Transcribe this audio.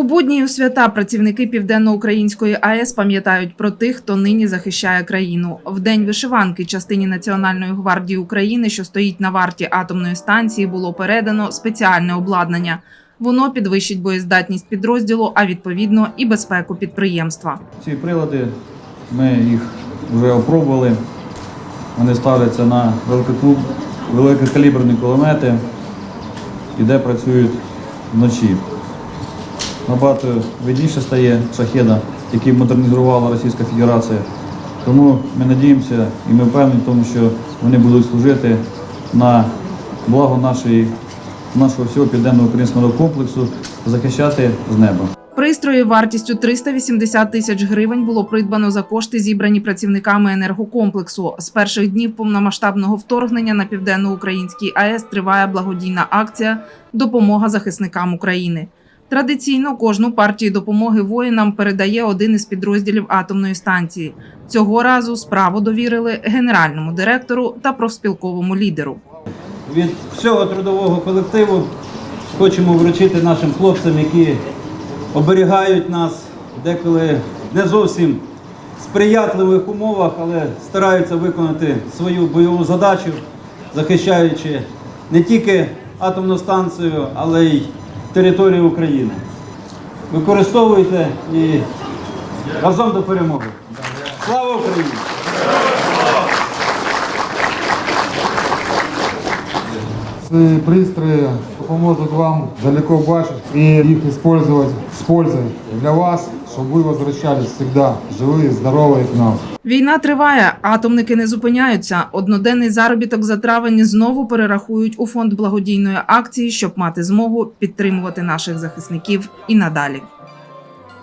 У будні й у свята працівники Південноукраїнської АЕС пам'ятають про тих, хто нині захищає країну. В день вишиванки частині Національної гвардії України, що стоїть на варті атомної станції, було передано спеціальне обладнання. Воно підвищить боєздатність підрозділу, а відповідно і безпеку підприємства. Ці прилади ми їх вже опробували. Вони ставляться на великокаліберні кулемети і де працюють вночі. Набагато видніше стає шахеда, який модернізувала Російська Федерація. Тому ми надіємося і ми впевнені в тому, що вони будуть служити на благо нашої, нашого всього південно-українського комплексу, захищати з неба. Пристрої вартістю 380 тисяч гривень було придбано за кошти, зібрані працівниками енергокомплексу. З перших днів повномасштабного вторгнення на південноукраїнській АЕС триває благодійна акція Допомога захисникам України. Традиційно кожну партію допомоги воїнам передає один із підрозділів атомної станції. Цього разу справу довірили генеральному директору та профспілковому лідеру. Від всього трудового колективу хочемо вручити нашим хлопцям, які оберігають нас деколи не зовсім сприятливих умовах, але стараються виконати свою бойову задачу, захищаючи не тільки атомну станцію, але й територію України. Використовуйте і разом до перемоги. Слава Україні! Це пристрої допоможуть вам далеко бачити і їх використовувати з пользою для вас, щоб ви возвращались завжди живі, здорові к нам. Війна триває, атомники не зупиняються. Одноденний заробіток за травень знову перерахують у фонд благодійної акції, щоб мати змогу підтримувати наших захисників і надалі.